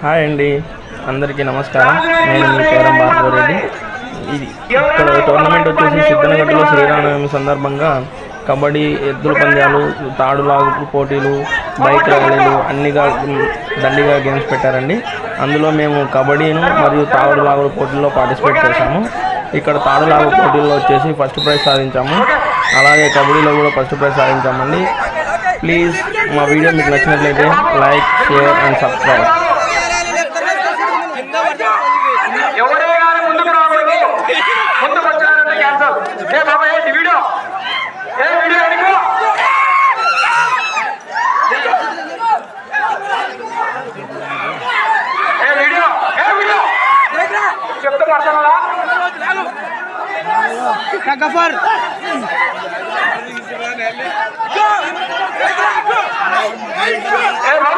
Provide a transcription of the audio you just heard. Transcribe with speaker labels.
Speaker 1: Hi అండి. అందరికీ నమస్కారం. నేను మీ పేరం భార్గవరెడ్డి ఇది ఇక్కడ టోర్నమెంట్ వచ్చేసి సిద్ధనగడ్డలో శ్రీరామనవమి సందర్భంగా కబడ్డీ ఎద్దుల పందాలు తాడులాగు పోటీలు బైక్ ర్యాలీలు అన్నిగా దండిగా గేమ్స్ పెట్టారండి. అందులో మేము కబడ్డీను మరియు తాడులాగుడు పోటీల్లో పార్టిసిపేట్ చేశాము. ఇక్కడ తాడులాగు పోటీల్లో వచ్చేసి ఫస్ట్ ప్రైజ్ సాధించాము. అలాగే కబడ్డీలో కూడా ఫస్ట్ ప్రైజ్ సాధించామండి. ప్లీజ్ మా వీడియో మీకు నచ్చినట్లయితే లైక్ షేర్ అండ్ సబ్స్క్రైబ్
Speaker 2: ఎవరే కానీ ముందుకు రాకూడదు ముందుకు వచ్చారంటే క్యాన్సల్. ఏ బాబా ఏంటి వీడియో? ఏ వీడియో ఎడుకో ఏ వీడియో? ఏ వీడియో? చెప్తే అర్థమలా
Speaker 3: గఫర్.
Speaker 2: ఏ బాబు?